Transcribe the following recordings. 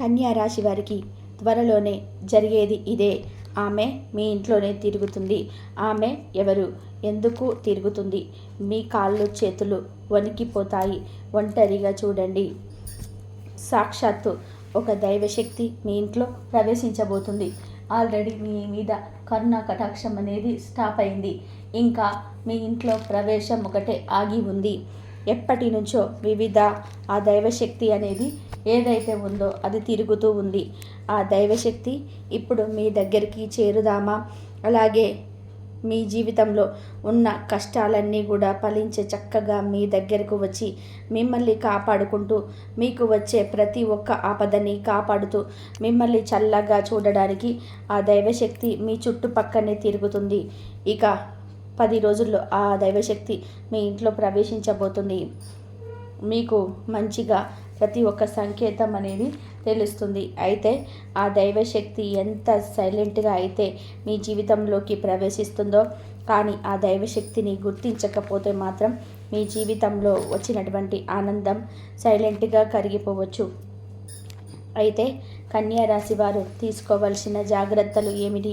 కన్యారాశి వారికి త్వరలోనే జరిగేది ఇదే. ఆమె మీ ఇంట్లోనే తిరుగుతుంది. ఆమె ఎవరు? ఎందుకు తిరుగుతుంది? మీ కాళ్ళు చేతులు వణికిపోతాయి. ఒంటరిగా చూడండి. సాక్షాత్తు ఒక దైవశక్తి మీ ఇంట్లో ప్రవేశించబోతుంది. ఆల్రెడీ మీ మీద కరుణ కటాక్షం అనేది స్టాప్ అయింది. ఇంకా మీ ఇంట్లో ప్రవేశం ఒకటే ఆగి ఉంది. ఎప్పటి నుంచో వివిధ ఆ దైవశక్తి అనేది ఏదైతే ఉందో అది తిరుగుతూ ఉంది. ఆ దైవశక్తి ఇప్పుడు మీ దగ్గరికి చేరుదామా? అలాగే మీ జీవితంలో ఉన్న కష్టాలన్నీ కూడా ఫలించే చక్కగా మీ దగ్గరకు వచ్చి మిమ్మల్ని కాపాడుకుంటూ మీకు వచ్చే ప్రతి ఒక్క ఆపదని కాపాడుతూ మిమ్మల్ని చల్లగా చూడడానికి ఆ దైవశక్తి మీ చుట్టుపక్కనే తిరుగుతుంది. ఇక పది రోజుల్లో ఆ దైవశక్తి మీ ఇంట్లో ప్రవేశించబోతుంది. మీకు మంచిగా ప్రతి ఒక్క సంకేతం అనేది తెలుస్తుంది. అయితే ఆ దైవశక్తి ఎంత సైలెంట్గా అయితే మీ జీవితంలోకి ప్రవేశిస్తుందో కానీ ఆ దైవశక్తిని గుర్తించకపోతే మాత్రం మీ జీవితంలో వచ్చినటువంటి ఆనందం సైలెంట్గా కరిగిపోవచ్చు. అయితే కన్యారాశి వారు తీసుకోవలసిన జాగ్రత్తలు ఏమిటి?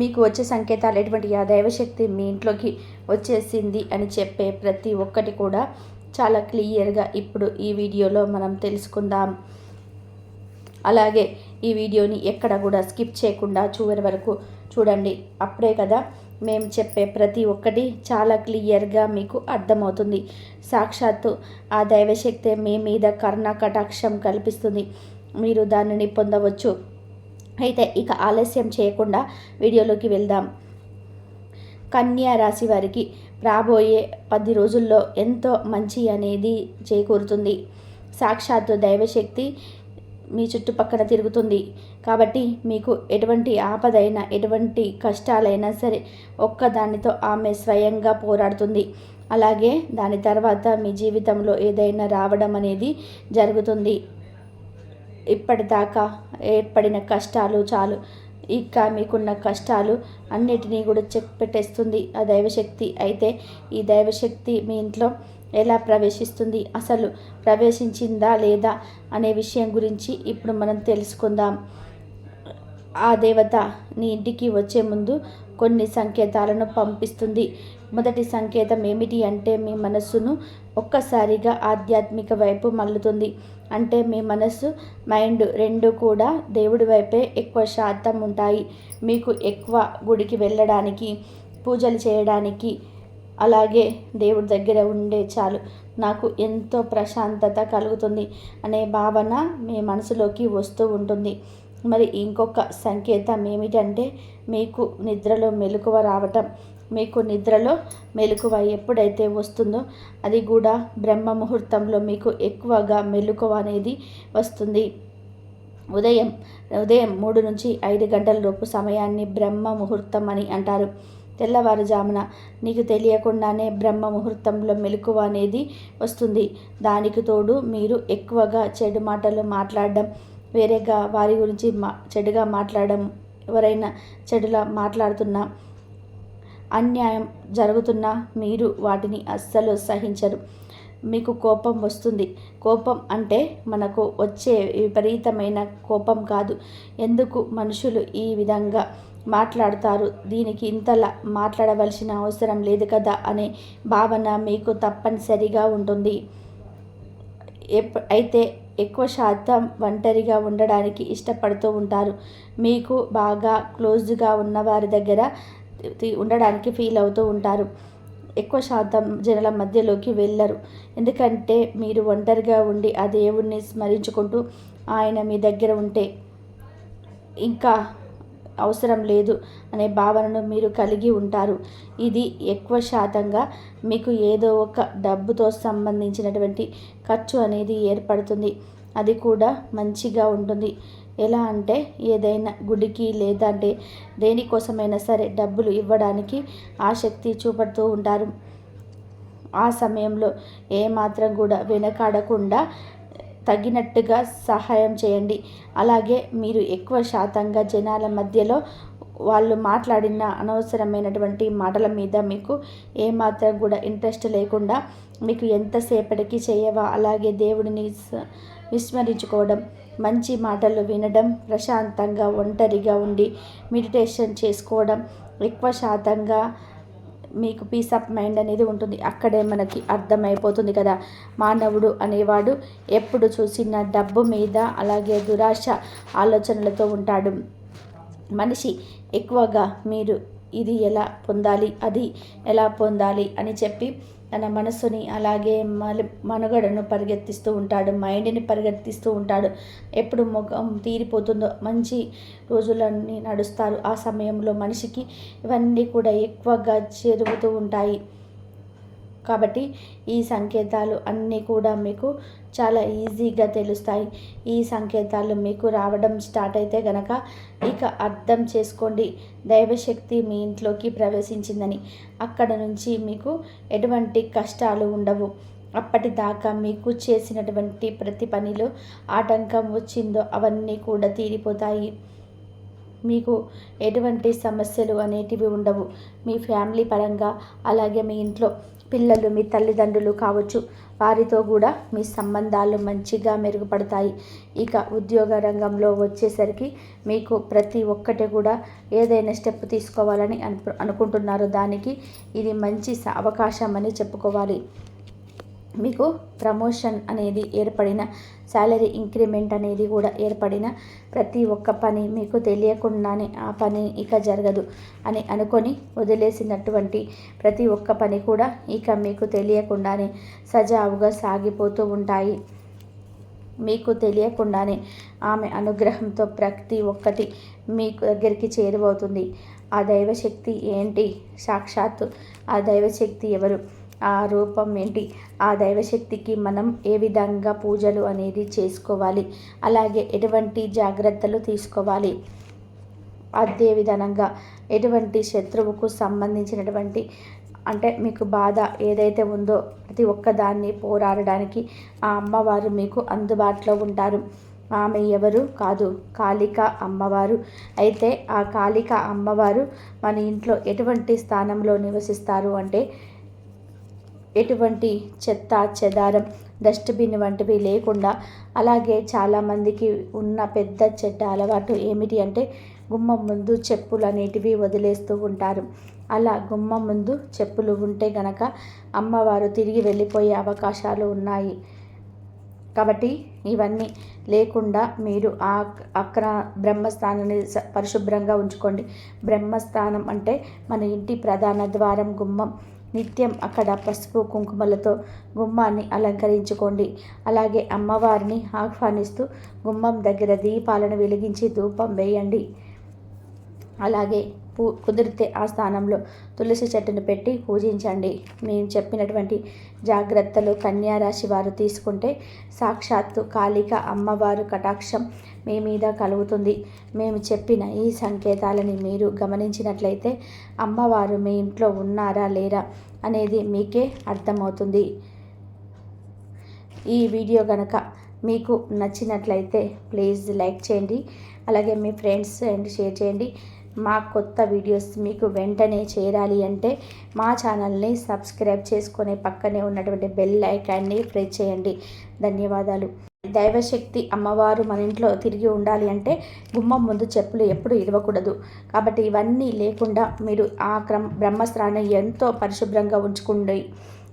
మీకు వచ్చే సంకేతాలు ఎటువంటి? ఆ దైవశక్తి మీ ఇంట్లోకి వచ్చేసింది అని చెప్పే ప్రతి ఒక్కటి కూడా చాలా క్లియర్గా ఇప్పుడు ఈ వీడియోలో మనం తెలుసుకుందాం. అలాగే ఈ వీడియోని ఎక్కడ కూడా స్కిప్ చేయకుండా చివరి వరకు చూడండి. అప్పుడే కదా మేము చెప్పే ప్రతి ఒక్కటి చాలా క్లియర్గా మీకు అర్థమవుతుంది. సాక్షాత్తు ఆ దైవశక్తి మీ మీద కర్ణ కటాక్షం కల్పిస్తుంది. మీరు దానిని పొందవచ్చు. అయితే ఇక ఆలస్యం చేయకుండా వీడియోలోకి వెళ్దాం. కన్యా రాశి వారికి రాబోయే పది రోజుల్లో ఎంతో మంచి అనేది చేకూరుతుంది. సాక్షాత్తు దైవశక్తి మీ చుట్టుపక్కల తిరుగుతుంది. కాబట్టి మీకు ఎటువంటి ఆపదైనా ఎటువంటి కష్టాలైనా సరే ఒక్కదానితో ఆమె స్వయంగా పోరాడుతుంది. అలాగే దాని తర్వాత మీ జీవితంలో ఏదైనా రావడం అనేది జరుగుతుంది. ఇప్పటిదాకా ఏర్పడిన కష్టాలు చాలు. ఇంకా మీకున్న కష్టాలు అన్నిటినీ కూడా చెక్ పెట్టేస్తుంది ఆ దైవశక్తి. అయితే ఈ దైవశక్తి మీ ఇంట్లో ఎలా ప్రవేశిస్తుంది? అసలు ప్రవేశించిందా లేదా అనే విషయం గురించి ఇప్పుడు మనం తెలుసుకుందాం. ఆ దేవత నీ ఇంటికి వచ్చే ముందు కొన్ని సంకేతాలను పంపిస్తుంది. మొదటి సంకేతం ఏమిటి అంటే మీ మనస్సును ఒక్కసారిగా ఆధ్యాత్మిక వైపు మల్లుతుంది అంటే మీ మనసు మైండ్ రెండు కూడా దేవుడి వైపే ఎక్కువ శాతం ఉంటాయి. మీకు ఎక్కువ గుడికి వెళ్ళడానికి పూజలు చేయడానికి అలాగే దేవుడి దగ్గర ఉండే చాలు. నాకు ఎంతో ప్రశాంతత కలుగుతుంది. అనే భావన మీ మనసులోకి వస్తూ ఉంటుంది. మరి ఇంకొక సంకేతం ఏమిటంటే మీకు నిద్రలో మెలకువ రావటం మీకు నిద్రలో మెలకువ ఎప్పుడైతే వస్తుందో అది కూడా బ్రహ్మ ముహూర్తంలో మీకు ఎక్కువగా మెలకువ అనేది వస్తుంది. ఉదయం ఉదయం మూడు నుంచి ఐదు గంటల లోపు సమయాన్ని బ్రహ్మ ముహూర్తం అని అంటారు. తెల్లవారుజామున నీకు తెలియకుండానే బ్రహ్మ ముహూర్తంలో మెలకువ అనేది వస్తుంది. దానికి తోడు మీరు ఎక్కువగా చెడు మాటలు మాట్లాడడం వేరేగా వారి గురించి మా చెడుగా మాట్లాడడం ఎవరైనా చెడులా మాట్లాడుతున్నా అన్యాయం జరుగుతున్నా మీరు వాటిని అస్సలు సహించరు. మీకు కోపం వస్తుంది. కోపం అంటే మనకు వచ్చే విపరీతమైన కోపం కాదు. ఎందుకు మనుషులు ఈ విధంగా మాట్లాడతారు? దీనికి ఇంతలా మాట్లాడవలసిన అవసరం లేదు కదా అనే భావన మీకు తప్పనిసరిగా ఉంటుంది. అయితే ఎక్కువ శాతం ఒంటరిగా ఉండడానికి ఇష్టపడుతూ ఉంటారు. మీకు బాగా క్లోజ్గా ఉన్న వారి దగ్గర ఉండడానికి ఫీల్ అవుతూ ఉంటారు. ఎక్కువ శాతం జనాల మధ్యలోకి వెళ్ళరు. ఎందుకంటే మీరు ఒంటరిగా ఉండి ఆ దేవుణ్ణి స్మరించుకుంటూ ఆయన మీ దగ్గర ఉంటే ఇంకా అవసరం లేదు అనే భావనను మీరు కలిగి ఉంటారు. ఇది ఎక్కువ శాతంగా మీకు ఏదో ఒక డబ్బుతో సంబంధించినటువంటి ఖర్చు అనేది ఏర్పడుతుంది. అది కూడా మంచిగా ఉంటుంది. ఎలా అంటే ఏదైనా గుడికి లేదంటే దేనికోసమైనా సరే డబ్బులు ఇవ్వడానికి ఆసక్తి చూపడుతూ ఉంటారు. ఆ సమయంలో ఏమాత్రం కూడా వెనకాడకుండా తగినట్టుగా సహాయం చేయండి. అలాగే మీరు ఎక్కువ శాతంగా జనాల మధ్యలో వాళ్ళు మాట్లాడిన అనవసరమైనటువంటి మాటల మీద మీకు ఏమాత్రం కూడా ఇంట్రెస్ట్ లేకుండా మీకు ఎంతసేపటికి చేయవా? అలాగే దేవుడిని విస్మరించుకోవడం మంచి మాటలు వినడం ప్రశాంతంగా ఒంటరిగా ఉండి మెడిటేషన్ చేసుకోవడం ఎక్కువ శాతంగా మీకు పీస్ ఆఫ్ మైండ్ అనేది ఉంటుంది. అక్కడే మనకి అర్థమైపోతుంది కదా. మానవుడు అనేవాడు ఎప్పుడు చూసిన డబ్బు మీద అలాగే దురాశ ఆలోచనలతో ఉంటాడు. మనిషి ఎక్కువగా మీరు ఇది ఎలా పొందాలి అది ఎలా పొందాలి అని చెప్పి తన మనసుని అలాగే మనుగడను పరిగెత్తిస్తూ ఉంటాడు. మైండ్ని పరిగెత్తిస్తూ ఉంటాడు. ఎప్పుడు ముఖం తీరిపోతుందో మంచి రోజులన్నీ నడుస్తారు. ఆ సమయంలో మనిషికి ఇవన్నీ కూడా ఎక్కువగా చేరువుతూ ఉంటాయి. కాబట్టి ఈ సంకేతాలు అన్నీ కూడా మీకు చాలా ఈజీగా తెలుస్తాయి. ఈ సంకేతాలు మీకు రావడం స్టార్ట్ అయితే గనక ఇక అర్థం చేసుకోండి. దైవశక్తి మీ ఇంట్లోకి ప్రవేశించిందని. అక్కడ నుంచి మీకు ఎటువంటి కష్టాలు ఉండవు. అప్పటిదాకా మీకు చేసినటువంటి ప్రతి పనిలో ఆటంకం వచ్చిందో అవన్నీ కూడా తీరిపోతాయి. మీకు ఎటువంటి సమస్యలు అనేటివి ఉండవు. మీ ఫ్యామిలీ పరంగా అలాగే మీ ఇంట్లో పిల్లలు మీ తల్లిదండ్రులు కావచ్చు వారితో కూడా మీ సంబంధాలు మంచిగా మెరుగుపడతాయి. ఇక ఉద్యోగ రంగంలో వచ్చేసరికి మీకు ప్రతి ఒక్కటి కూడా ఏదైనా స్టెప్ తీసుకోవాలని అను అనుకుంటున్నారో. దానికి ఇది మంచి అవకాశం అని చెప్పుకోవాలి. మీకు ప్రమోషన్ అనేది ఏర్పడిన శాలరీ ఇంక్రిమెంట్ అనేది కూడా ఏర్పడిన ప్రతి ఒక్క పని మీకు తెలియకుండానే ఆ పని ఇక జరగదు అని అనుకొని వదిలేసినటువంటి ప్రతి ఒక్క పని కూడా ఇక మీకు తెలియకుండానే సజావుగా సాగిపోతూ ఉంటాయి. మీకు తెలియకుండానే ఆమె అనుగ్రహంతో ప్రతి ఒక్కటి మీకు దగ్గరికి చేరువవుతుంది. ఆ దైవశక్తి ఏంటి? సాక్షాత్తు ఆ దైవశక్తి ఎవరు? ఆ రూపం ఏంటి? ఆ దైవశక్తికి మనం ఏ విధంగా పూజలు అనేది చేసుకోవాలి? అలాగే ఎటువంటి జాగ్రత్తలు తీసుకోవాలి? అదే విధానంగా ఎటువంటి శత్రువుకు సంబంధించినటువంటి అంటే మీకు బాధ ఏదైతే ఉందో ప్రతి ఒక్కదాన్ని పోరాడడానికి ఆ అమ్మవారు మీకు అందుబాటులో ఉంటారు. ఆమె ఎవరు? కాదు కాళిక అమ్మవారు. అయితే ఆ కాళిక అమ్మవారు మన ఇంట్లో ఎటువంటి స్థానంలో నివసిస్తారు అంటే ఎటువంటి చెత్త చెదారం డస్ట్బిన్ వంటివి లేకుండా అలాగే చాలామందికి ఉన్న పెద్ద చెడ్డ అలవాటు ఏమిటి అంటే గుమ్మం ముందు చెప్పులు అనేటివి వదిలేస్తూ ఉంటారు. అలా గుమ్మం ముందు చెప్పులు ఉంటే గనక అమ్మవారు తిరిగి వెళ్ళిపోయే అవకాశాలు ఉన్నాయి. కాబట్టి ఇవన్నీ లేకుండా మీరు ఆ అక్కడ బ్రహ్మస్థానాన్ని పరిశుభ్రంగా ఉంచుకోండి. బ్రహ్మస్థానం అంటే మన ఇంటి ప్రధాన ద్వారం గుమ్మం. నిత్యం అక్కడ పసుపు కుంకుమలతో గుమ్మాన్ని అలంకరించుకోండి. అలాగే అమ్మవారిని ఆహ్వానిస్తూ గుమ్మం దగ్గర దీపాలను వెలిగించి ధూపం వేయండి. అలాగే పూ కుదిరితే ఆ స్థానంలో తులసి చెట్టును పెట్టి పూజించండి. మేము చెప్పినటువంటి జాగ్రత్తలు కన్యారాశి వారు తీసుకుంటే సాక్షాత్తు కాళిక అమ్మవారు కటాక్షం మీ మీద కలుగుతుంది. మేము చెప్పిన ఈ సంకేతాలని మీరు గమనించినట్లయితే అమ్మవారు మీ ఇంట్లో ఉన్నారా లేరా అనేది మీకే అర్థమవుతుంది. ఈ వీడియో కనుక మీకు నచ్చినట్లయితే ప్లీజ్ లైక్ చేయండి. అలాగే మీ ఫ్రెండ్స్ అండ్ షేర్ చేయండి. మా కొత్త వీడియోస్ మీకు వెంటనే చేరాలి అంటే మా ఛానల్ని సబ్స్క్రైబ్ చేసుకునే పక్కనే ఉన్నటువంటి బెల్ ఐకాన్ని ప్రెస్ చేయండి. ధన్యవాదాలు. దైవశక్తి అమ్మవారు మన ఇంట్లో తిరిగి ఉండాలి అంటే గుమ్మం ముందు చెప్పులు ఎప్పుడు ఇవ్వకూడదు. కాబట్టి ఇవన్నీ లేకుండా మీరు ఆ క్రమ బ్రహ్మస్నానం ఎంతో పరిశుభ్రంగా ఉంచుకుండి.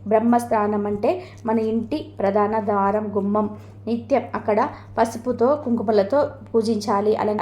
బ్రహ్మస్నానం అంటే మన ఇంటి ప్రధాన ద్వారం గుమ్మం. నిత్యం అక్కడ పసుపుతో కుంకుమలతో పూజించాలి. అలాగే